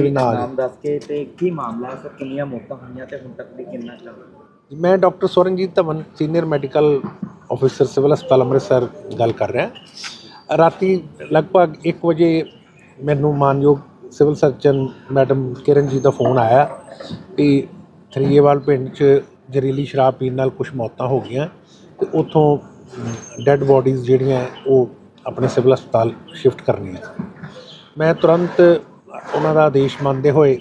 ਵੀ ਨਾਲ। ਨਾਮ ਦੱਸ ਕੇ ਤੇ ਕੀ ਮਾਮਲਾ ਹੈ? ਸਰ ਕਿੰਨੀਆਂ ਮੌਤਾਂ ਹੋਈਆਂ ਤੇ ਹੁਣ ਤੱਕ ਦੀ ਕਿੰਨਾ ਚੱਲ ਰਿਹਾ? ਮੈਂ doctor Sornjit Dhawan senior medical officer civil ਹਸਪਤਾਲ ਅੰਮ੍ਰਿਤਸਰ ਗੱਲ ਕਰ ਰਿਹਾ। ਰਾਤੀ ਲਗਭਗ 1 ਵਜੇ ਮੈਨੂੰ ਮਾਨਯੋਗ ਸਿਵਲ ਸਰਜਨ ਮੈਡਮ ਕਿਰਨਜੀਤ ਦਾ ਫੋਨ ਆਇਆ ਕਿ ਥਰੀਏਵਾਲ ਪਿੰਡ 'ਚ ਜ਼ਹਿਰੀਲੀ ਸ਼ਰਾਬ ਪੀਣ ਨਾਲ ਕੁਝ ਮੌਤਾਂ ਹੋ ਗਈਆਂ ਤੇ ਉੱਥੋਂ ਡੈੱਡ ਬੋਡੀਜ਼ ਜਿਹੜੀਆਂ ਉਹ ਆਪਣੇ ਸਿਵਲ ਹਸਪਤਾਲ ਸ਼ਿਫਟ ਕਰਨੀਆਂ। ਮੈਂ ਤੁਰੰਤ ਉਹਨਾਂ ਦਾ ਆਦੇਸ਼ ਮੰਨਦੇ ਹੋਏ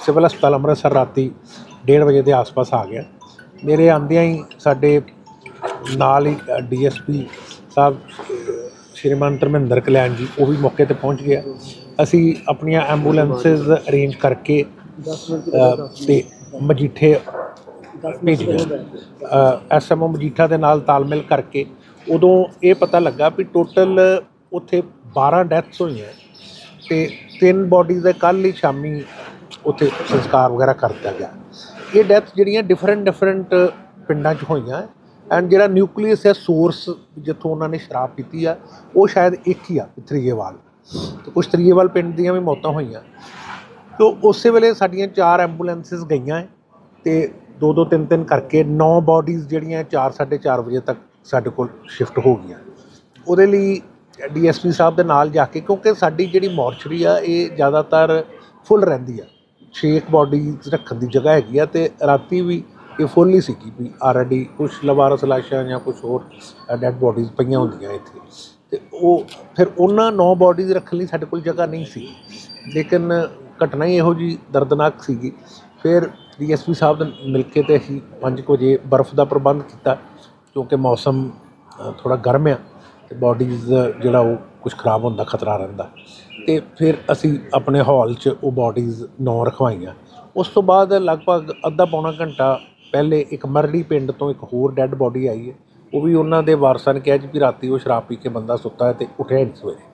ਸਿਵਲ ਹਸਪਤਾਲ ਅੰਮ੍ਰਿਤਸਰ ਰਾਤੀ 1:30 ਵਜੇ ਦੇ ਆਸ-ਪਾਸ ਆ ਗਿਆ। ਮੇਰੇ ਆਂਦਿਆਂ ਹੀ ਸਾਡੇ ਨਾਲ ਹੀ ਡੀਐਸਪੀ ਸਾਹਿਬ ਸ਼੍ਰੀਮਾਨ ਧਰਮਿੰਦਰ ਕਲਿਆਣ ਜੀ ਉਹ ਵੀ ਮੌਕੇ ਤੇ ਪਹੁੰਚ ਗਿਆ ਅਸੀਂ ਆਪਣੀਆਂ ਐਂਬੂਲੈਂਸਸ ਅਰੇਂਜ ਕਰਕੇ ਅ, ਤੇ ਮਜੀਠੇ ਭੇਜ ਗਏ। ਐਸਐਮਓ ਮਜੀਠਾ ਦੇ ਨਾਲ ਤਾਲਮੇਲ ਕਰਕੇ ਉਦੋਂ ਇਹ ਪਤਾ ਲੱਗਾ ਵੀ ਟੋਟਲ ਉੱਥੇ 12 ਡੈਥਸ ਹੋਈਆਂ ਤੇ ਤਿੰਨ ਬੋਡੀਜ਼ ਦੇ ਕੱਲ੍ਹ ਹੀ ਸ਼ਾਮੀ ਉੱਥੇ ਸੰਸਕਾਰ ਵਗੈਰਾ ਕਰ ਦਿੱਤਾ ਗਿਆ। ਇਹ ਡੈਥ ਜਿਹੜੀਆਂ ਡਿਫਰੈਂਟ ਡਿਫਰੈਂਟ ਪਿੰਡਾਂ 'ਚ ਹੋਈਆਂ ਐਂਡ ਜਿਹੜਾ ਨਿਊਕਲੀਅਸ ਹੈ ਸੋਰਸ ਜਿੱਥੋਂ ਉਹਨਾਂ ਨੇ ਸ਼ਰਾਬ ਪੀਤੀ ਆ, ਉਹ ਸ਼ਾਇਦ ਇੱਕ ਹੀ ਆ, ਤ੍ਰੀਏਵਾਲ। ਤੇ ਕੁਝ ਤਰੀਏਵਾਲ ਪਿੰਡ ਦੀਆਂ ਵੀ ਮੌਤਾਂ ਹੋਈਆਂ। ਤੋ ਉਸੇ ਵੇਲੇ ਸਾਡੀਆਂ ਚਾਰ ਐਂਬੂਲੈਂਸਸ ਗਈਆਂ ਹੈ ਤੇ ਦੋ ਦੋ ਤਿੰਨ ਤਿੰਨ ਕਰਕੇ 9 ਬਾਡੀਜ਼ ਜਿਹੜੀਆਂ 4 4:30 ਵਜੇ ਤੱਕ ਸਾਡੇ ਕੋਲ ਸ਼ਿਫਟ ਹੋ ਗਈਆਂ। ਉਹਦੇ ਲਈ ਡੀਐਸਪੀ ਸਾਹਿਬ ਦੇ ਨਾਲ ਜਾ ਕੇ, ਕਿਉਂਕਿ ਸਾਡੀ ਜਿਹੜੀ ਮੋਰਚਰੀ ਆ, ਇਹ ਜ਼ਿਆਦਾਤਰ ਫੁੱਲ ਰਹਿੰਦੀ ਆ। ਛੇ ਬਾਡੀਜ਼ ਰੱਖਣ ਦੀ ਜਗ੍ਹਾ ਹੈਗੀ ਆ ਤੇ ਰਾਤੀ ਵੀ ਇਹ ਫੁੱਲ ਹੀ ਸੀਗੀ ਵੀ ਆਲਰੇਡੀ ਕੁਝ ਲਵਾਰਸ ਲਾਸ਼ਾਂ ਜਾਂ ਕੁਝ ਹੋਰ ਡੈੱਡ ਬਾਡੀਜ਼ ਪਈਆਂ ਹੁੰਦੀਆਂ ਇੱਥੇ। ਤੇ ਉਹ, ਫਿਰ ਉਹਨਾਂ ਨੌ ਬਾਡੀਜ਼ ਰੱਖਣ ਲਈ ਸਾਡੇ ਕੋਲ ਜਗ੍ਹਾ ਨਹੀਂ ਸੀ। ਲੇਕਿਨ ਘਟਨਾ ਹੀ ਇਹੋ ਜੀ ਦਰਦਨਾਕ ਸੀਗੀ। ਫਿਰ ਡੀਐਸਪੀ ਸਾਹਿਬ ਨਾਲ ਮਿਲ ਕੇ ਤੇ ਅਸੀਂ 5 ਵਜੇ ਬਰਫ਼ ਦਾ ਪ੍ਰਬੰਧ ਕੀਤਾ, ਕਿਉਂਕਿ ਮੌਸਮ ਥੋੜਾ ਗਰਮ ਆ। ਤੇ ਬਾਡੀਜ਼ ਜਿਹੜਾ ਉਹ ਕੁਝ ਖਰਾਬ ਹੋਣ ਦਾ ਖਤਰਾ ਰਹਿੰਦਾ। ਤੇ ਫਿਰ ਅਸੀਂ ਆਪਣੇ ਹਾਲ 'ਚ ਉਹ ਬਾਡੀਜ਼ ਨੌ ਰਖਵਾਈਆਂ। ਉਸ ਤੋਂ ਬਾਅਦ ਲਗਭਗ ਅੱਧਾ ਪੌਣਾ ਘੰਟਾ ਪਹਿਲੇ ਇੱਕ ਮਰੜੀ ਪਿੰਡ ਤੋਂ ਇੱਕ ਹੋਰ ਡੈੱਡ ਬਾਡੀ ਆਈ ਹੈ। ਉਹ ਵੀ ਉਹਨਾਂ ਦੇ ਵਾਰਸਾਂ ਨੇ ਕਿਹਾ ਜੀ ਵੀ ਰਾਤੀ ਉਹ ਸ਼ਰਾਬ ਪੀ ਕੇ ਬੰਦਾ ਸੁੱਤਾ ਹੈ ਤੇ ਉੱਠਿਆ ਨਹੀਂ ਸਵੇਰੇ।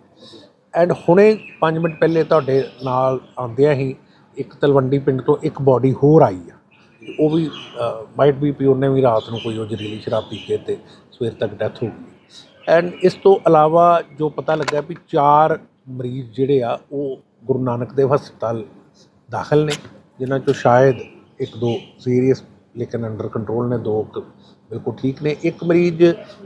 ਐਂਡ ਹੁਣੇ 5 ਮਿੰਟ ਪਹਿਲੇ ਤੁਹਾਡੇ ਨਾਲ ਆਉਂਦਿਆਂ ਹੀ ਇੱਕ ਤਲਵੰਡੀ ਪਿੰਡ ਤੋਂ ਇੱਕ ਬਾਡੀ ਹੋਰ ਆਈ ਆ। ਉਹ ਵੀ ਮਾਈਟ ਬੀ ਪੀ ਉਹਨੇ ਵੀ ਰਾਤ ਨੂੰ ਕੋਈ ਉਹ ਜ਼ਹਿਰੀਲੀ ਸ਼ਰਾਬ ਪੀ ਕੇ ਤੇ ਸਵੇਰ ਤੱਕ ਡੈਥ ਹੋ ਗਈ। ਐਂਡ ਇਸ ਤੋਂ ਇਲਾਵਾ ਜੋ ਪਤਾ ਲੱਗਾ ਵੀ ਚਾਰ ਮਰੀਜ਼ ਜਿਹੜੇ ਆ, ਉਹ ਗੁਰੂ ਨਾਨਕ ਦੇਵ ਹਸਪਤਾਲ ਦਾਖਲ ਨੇ, ਜਿਨ੍ਹਾਂ ਚੋਂ ਸ਼ਾਇਦ ਇੱਕ ਦੋ ਸੀਰੀਅਸ ਲੇਕਿਨ ਅੰਡਰ ਕੰਟਰੋਲ ਨੇ, ਦੋ ਬਿਲਕੁਲ ਠੀਕ ਨੇ। ਇੱਕ ਮਰੀਜ਼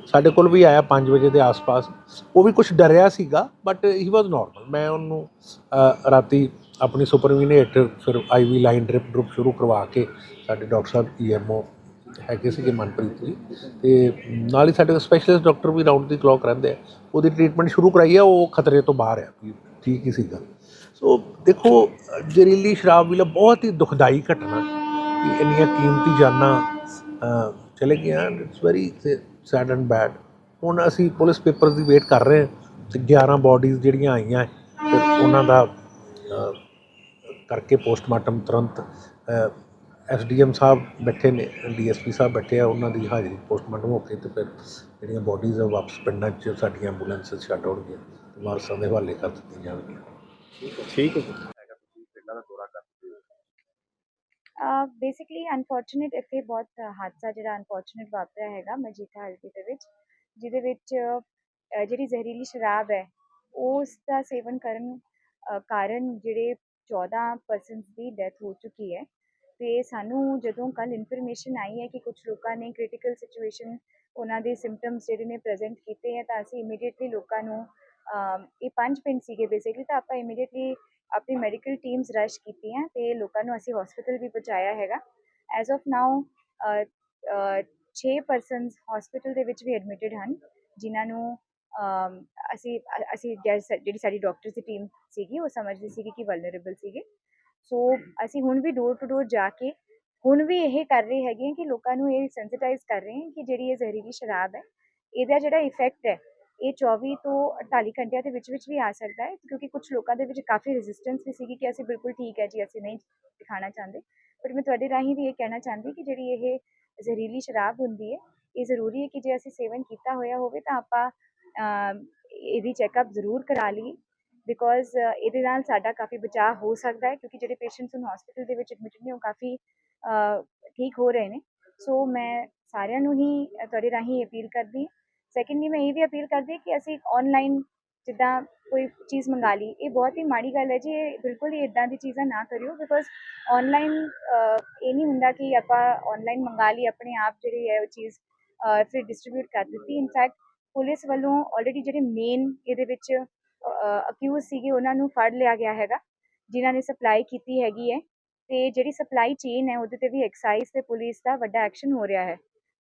ਸਾਡੇ ਕੋਲ ਵੀ ਆਇਆ 5 ਵਜੇ ਦੇ ਆਸ-ਪਾਸ। ਉਹ ਵੀ ਕੁਝ ਡਰਿਆ ਸੀਗਾ ਬਟ ਹੀ ਵਾਸ ਨਾਰਮਲ ਮੈਂ ਉਹਨੂੰ ਰਾਤੀ ਆਪਣੀ ਸੁਪਰਵੀਨ ਹੇਠ ਫਿਰ ਆਈਵੀ ਲਾਈਨ ਡ੍ਰਿਪ ਡਰੁਪ ਸ਼ੁਰੂ ਕਰਵਾ ਕੇ ਸਾਡੇ ਡਾਕਟਰ ਸਾਹਿਬ ਈਐਮਓ ਹੈਗੇ ਸੀਗੇ ਮਨਪ੍ਰੀਤ ਜੀ। ਤੇ ਨਾਲ ਹੀ ਸਾਡੇ ਕੋਲ ਸਪੈਸ਼ਲਿਸਟ ਡਾਕਟਰ ਵੀ ਰਾਊਂਡ ਦੀ ਕਲੌਕ ਰਹਿੰਦੇ ਆ। ਉਹਦੀ ਟ੍ਰੀਟਮੈਂਟ ਸ਼ੁਰੂ ਕਰਾਈ ਆ, ਉਹ ਖਤਰੇ ਤੋਂ ਬਾਹਰ ਆ। ਵੀ ਠੀਕ ਹੀ ਸੀਗਾ। ਸੋ ਦੇਖੋ, ਜ਼ਹਿਰੀਲੀ ਸ਼ਰਾਬ ਵੀ ਬਹੁਤ ਹੀ ਦੁਖਦਾਈ ਘਟਨਾ ਕਿ ਇੰਨੀਆਂ ਕੀਮਤੀ ਜਾਨਾਂ ਚਲੇ ਗਈਆਂ it's very sad and bad ਹੁਣ ਅਸੀਂ ਪੁਲਿਸ ਪੇਪਰ ਦੀ ਵੇਟ ਕਰ ਰਹੇ ਹਾਂ ਤੇ 11 ਬਾਡੀਜ਼ ਜਿਹੜੀਆਂ ਆਈਆਂ, ਤੇ ਉਹਨਾਂ ਦਾ ਕਰਕੇ ਪੋਸਟਮਾਰਟਮ ਤੁਰੰਤ ਐਸਡੀਐਮ ਸਾਹਿਬ ਬੈਠੇ ਨੇ ਡੀਐਸਪੀ ਸਾਹਿਬ ਬੈਠੇ ਆ ਉਹਨਾਂ ਦੀ ਹਾਜ਼ਰੀ ਪੋਸਟਮਾਰਟਮ ਹੋ ਕੇ ਤੇ ਫਿਰ ਜਿਹੜੀਆਂ ਬਾਡੀਜ਼ ਆ ਵਾਪਸ ਪਿੰਡਾਂ 'ਚ ਸਾਡੀਆਂ ਐਂਬੂਲੈਂਸਸ ਛੱਡ ਆਉਣਗੀਆਂ ਤੇ ਵਾਰਸਾਂ ਦੇ ਹਵਾਲੇ ਕਰ ਦਿੱਤੀਆਂ ਜਾਣਗੀਆਂ। ਠੀਕ ਹੈ ਬੇਸਿਕਲੀ ਅਨਫੋਰਚੂਨੇਟ ਇੱਥੇ ਬਹੁਤ ਹਾਦਸਾ ਜਿਹੜਾ ਅਨਫੋਰਚੂਨੇਟ ਵਾਪਰਿਆ ਹੈਗਾ ਮਜੀਠਾ ਹਲਕੇ ਦੇ ਵਿੱਚ ਜਿਹਦੇ ਵਿੱਚ ਜਿਹੜੀ ਜ਼ਹਿਰੀਲੀ ਸ਼ਰਾਬ ਹੈ ਉਸ ਦਾ ਸੇਵਨ ਕਰਨ ਕਾਰਨ ਜਿਹੜੇ 14 ਪਰਸਨਸ ਦੀ ਡੈਥ ਹੋ ਚੁੱਕੀ ਹੈ। ਤੇ ਸਾਨੂੰ ਜਦੋਂ ਕੱਲ ਇਨਫੋਰਮੇਸ਼ਨ ਆਈ ਹੈ ਕਿ ਕੁਝ ਲੋਕਾਂ ਨੇ ਕ੍ਰਿਟੀਕਲ ਸਿਚੁਏਸ਼ਨ ਉਹਨਾਂ ਦੇ ਸਿੰਪਟਮਸ ਜਿਹੜੇ ਨੇ ਪ੍ਰੈਜ਼ੈਂਟ ਕੀਤੇ ਹੈ, ਤਾਂ ਅਸੀਂ ਇਮੀਡੀਏਟਲੀ ਲੋਕਾਂ ਨੂੰ ਇਹ ਪੰਜ ਪਿੰਡ ਸੀਗੇ ਬੇਸਿਕਲੀ ਤਾਂ ਆਪਾਂ ਇਮੀਡੀਏਟਲੀ ਆਪਣੀ ਮੈਡੀਕਲ ਟੀਮਸ ਰਸ਼ ਕੀਤੀਆਂ ਤੇ ਲੋਕਾਂ ਨੂੰ ਅਸੀਂ ਹਸਪੀਟਲ ਵੀ ਪਹੁੰਚਾਇਆ ਹੈਗਾ। As of now 6 persons hospital ਦੇ ਵਿੱਚ ਵੀ ਐਡਮਿਟਡ ਹਨ, ਜਿਨ੍ਹਾਂ ਨੂੰ ਅਸੀਂ ਅਸੀਂ ਜਿਹੜੀ ਸਾਡੀ ਡਾਕਟਰਸ ਦੀ ਟੀਮ ਸੀਗੀ, ਉਹ ਸਮਝਦੀ ਸੀਗੀ ਕਿ ਵਲਨਰੇਬਲ ਸੀਗੇ। ਸੋ ਅਸੀਂ ਹੁਣ ਵੀ ਡੋਰ ਟੂ ਡੋਰ ਜਾ ਕੇ ਹੁਣ ਵੀ ਇਹ ਕਰ ਰਹੇ ਹੈਗੇ ਹਾਂ ਕਿ ਲੋਕਾਂ ਨੂੰ ਇਹ ਸੈਂਸਿਟਾਈਜ਼ ਕਰ ਰਹੇ ਹਾਂ ਕਿ ਜਿਹੜੀ ਇਹ ਜ਼ਹਿਰੀਲੀ ਸ਼ਰਾਬ ਹੈ, ਇਹਦਾ ਜਿਹੜਾ ਇਫੈਕਟ ਹੈ, ਇਹ 24 ਤੋਂ 48 ਘੰਟਿਆਂ ਦੇ ਵਿੱਚ ਵਿੱਚ ਵੀ ਆ ਸਕਦਾ ਹੈ, ਕਿਉਂਕਿ ਕੁਝ ਲੋਕਾਂ ਦੇ ਵਿੱਚ ਕਾਫੀ ਰੈਜ਼ਿਸਟੈਂਸ ਵੀ ਸੀਗੀ ਕਿ ਅਸੀਂ ਬਿਲਕੁਲ ਠੀਕ ਹੈ ਜੀ, ਅਸੀਂ ਨਹੀਂ ਦਿਖਾਣਾ ਚਾਹੁੰਦੇ। ਬਟ ਮੈਂ ਤੁਹਾਡੇ ਰਾਹੀਂ ਵੀ ਇਹ ਕਹਿਣਾ ਚਾਹੁੰਦੀ ਕਿ ਜਿਹੜੀ ਇਹ ਜ਼ਹਿਰੀਲੀ ਸ਼ਰਾਬ ਹੁੰਦੀ ਹੈ, ਇਹ ਜ਼ਰੂਰੀ ਹੈ ਕਿ ਜੇ ਅਸੀਂ ਸੇਵਨ ਕੀਤਾ ਹੋਇਆ ਹੋਵੇ ਤਾਂ ਆਪਾਂ ਇਹਦੀ ਚੈੱਕਅਪ ਜ਼ਰੂਰ ਕਰਾ ਲਈਏ। ਬਿਕੋਜ਼ uh, ਇਹਦੇ ਨਾਲ ਸਾਡਾ ਕਾਫੀ ਬਚਾਅ ਹੋ ਸਕਦਾ ਹੈ ਕਿਉਂਕਿ ਜਿਹੜੇ ਪੇਸ਼ੈਂਟਸ ਹੁਣ ਹਸਪੀਟਲ ਦੇ ਵਿੱਚ ਐਡਮਿਟ ਨੇ ਉਹ ਕਾਫੀ ਠੀਕ ਹੋ ਰਹੇ ਨੇ। ਸੋ ਮੈਂ ਸਾਰਿਆਂ ਨੂੰ ਹੀ ਤੁਹਾਡੇ ਰਾਹੀਂ ਅਪੀਲ ਕਰਦੀ ਹਾਂ। ਸੈਕੰਡਲੀ ਮੈਂ ਇਹ ਵੀ ਅਪੀਲ ਕਰਦੀ ਕਿ ਅਸੀਂ ਆਨਲਾਈਨ ਜਿੱਦਾਂ ਕੋਈ ਚੀਜ਼ ਮੰਗਾ ਲਈ, ਇਹ ਬਹੁਤ ਹੀ ਮਾੜੀ ਗੱਲ ਹੈ ਜੀ, ਇਹ ਬਿਲਕੁਲ ਹੀ ਇਦਾਂ ਦੀ ਚੀਜ਼ਾਂ ਨਾ ਕਰਿਓ ਬਿਕੋਜ਼ ਆਨਲਾਈਨ ਇਹ ਨਹੀਂ ਹੁੰਦਾ ਕਿ ਆਪਾਂ ਆਨਲਾਈਨ ਮੰਗਾ ਲਈ, ਆਪਣੇ ਆਪ ਜਿਹੜੀ ਹੈ ਉਹ ਚੀਜ਼ ਫਿਰ ਡਿਸਟ੍ਰੀਬਿਊਟ ਕਰ ਦਿੱਤੀ। ਇਨਫੈਕਟ ਪੁਲਿਸ ਵੱਲੋਂ ਆਲਰੇਡੀ ਜਿਹੜੇ ਮੇਨ ਇਹਦੇ ਵਿੱਚ ਅਕਿਊਜ਼ ਸੀਗੇ ਉਹਨਾਂ ਨੂੰ ਫੜ ਲਿਆ ਗਿਆ ਹੈਗਾ ਜਿਨ੍ਹਾਂ ਨੇ ਸਪਲਾਈ ਕੀਤੀ ਹੈਗੀ ਹੈ ਤੇ ਜਿਹੜੀ ਸਪਲਾਈ ਚੇਨ ਹੈ ਉਹਦੇ ਤੇ ਵੀ ਐਕਸਾਈਜ਼ ਤੇ ਪੁਲਿਸ ਦਾ ਵੱਡਾ ਐਕਸ਼ਨ ਹੋ ਰਿਹਾ ਹੈ।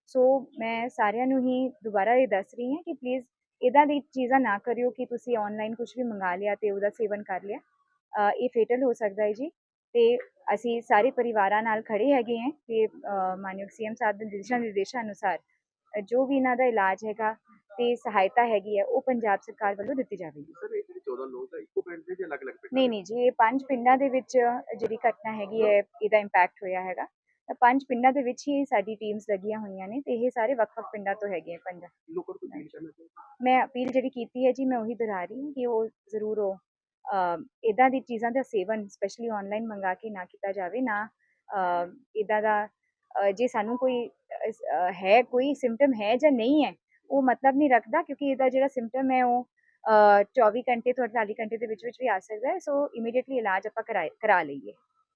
ਸੋ ਮੈਂ ਸਾਰਿਆਂ ਨੂੰ ਹੀ ਦੁਬਾਰਾ ਇਹ ਦੱਸ ਰਹੀ ਹਾਂ ਕਿ ਪਲੀਜ਼ ਇਦਾਂ ਦੀ ਚੀਜ਼ਾਂ ਨਾ ਕਰਿਓ ਕਿ ਤੁਸੀਂ ਆਨਲਾਈਨ ਕੁਝ ਵੀ ਮੰਗਾ ਲਿਆ ਤੇ ਉਹਦਾ ਸੇਵਨ ਕਰ ਲਿਆ। ਇਹ ਫੇਟਲ ਹੋ ਸਕਦਾ ਹੈ ਜੀ। ਤੇ ਅਸੀਂ ਸਾਰੇ ਪਰਿਵਾਰਾਂ ਨਾਲ ਖੜੇ ਹੈਗੇ ਹਾਂ ਕਿ ਅ, ਮਾਨਯੋਗ ਸੀਐਮ ਸਾਹਿਬ ਦੇ ਦਿਸ਼ਾ ਨਿਰਦੇਸ਼ਾਂ ਅਨੁਸਾਰ ਜੋ ਵੀ ਇਹਨਾਂ ਦਾ ਇਲਾਜ ਹੈਗਾ ਤੇ ਸਹਾਇਤਾ ਹੈਗੀ ਹੈ ਉਹ ਪੰਜਾਬ ਸਰਕਾਰ ਵੱਲੋਂ ਦਿੱਤੀ ਜਾਵੇਗੀ। ਸਰ ਇਹ ਜਿਹੜੇ 14 ਲੋਕ ਆ ਇੱਕੋ ਪਿੰਡ ਦੇ ਜਾਂ ਅਲੱਗ-ਅਲੱਗ ਪਿੰਡ ਨਹੀਂ ਨਹੀਂ ਜੀ ਇਹ ਪੰਜ ਪਿੰਡਾਂ ਦੇ ਵਿੱਚ ਜਿਹੜੀ ਘਟਨਾ ਹੈਗੀ ਹੈ ਇਹਦਾ ਇੰਪੈਕਟ ਹੋਇਆ ਹੈਗਾ। ਤਾਂ ਪੰਜ ਪਿੰਡਾਂ ਦੇ ਵਿੱਚ ਹੀ ਸਾਡੀ ਟੀਮਸ ਲੱਗੀਆਂ ਹੋਈਆਂ ਨੇ ਤੇ ਇਹ ਸਾਰੇ ਵੱਖ-ਵੱਖ ਪਿੰਡਾਂ ਤੋਂ ਹੈਗੇ ਆ ਪੰਜ। ਲੋਕਾਂ ਨੂੰ ਅਪੀਲ ਕਰਨਾ ਚਾਹੁੰਦੇ? ਮੈਂ ਅਪੀਲ ਜਿਹੜੀ ਕੀਤੀ ਹੈ ਜੀ ਮੈਂ ਉਹੀ ਦੁਹਰਾ ਰਹੀ ਹਾਂ ਕਿ ਉਹ ਜ਼ਰੂਰ ਉਹ ਇਦਾਂ ਦੀ ਚੀਜ਼ਾਂ ਦਾ ਸੇਵਨ ਸਪੈਸ਼ਲੀ ਆਨਲਾਈਨ ਮੰਗਾ ਕੇ ਨਾ ਕੀਤਾ ਜਾਵੇ ਨਾ ਇਦਾਂ ਦਾ ਜੇ ਸਾਨੂੰ ਕੋਈ ਹੈ ਕੋਈ ਸਿੰਪਟਮ ਹੈ ਜਾਂ ਨਹੀਂ ਹੈ ਉਹ ਮਤਲਬ ਨਹੀਂ ਰੱਖਦਾ ਕਿਉਂਕਿ ਇਹਦਾ ਜਿਹੜਾ ਸਿੰਪਟਮ ਹੈ ਉਹ ਅ, 24 ਘੰਟੇ ਤੋਂ 48 ਘੰਟੇ ਦੇ ਵਿੱਚ ਵਿੱਚ ਵੀ ਆ ਸਕਦਾ ਹੈ ਸੋ ਇਮੀਡੀਏਟਲੀ ਇਲਾਜ ਆਪਾਂ ਕਰਾਏ ਕਰਾ ਲਈਏ।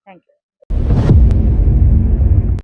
Thank you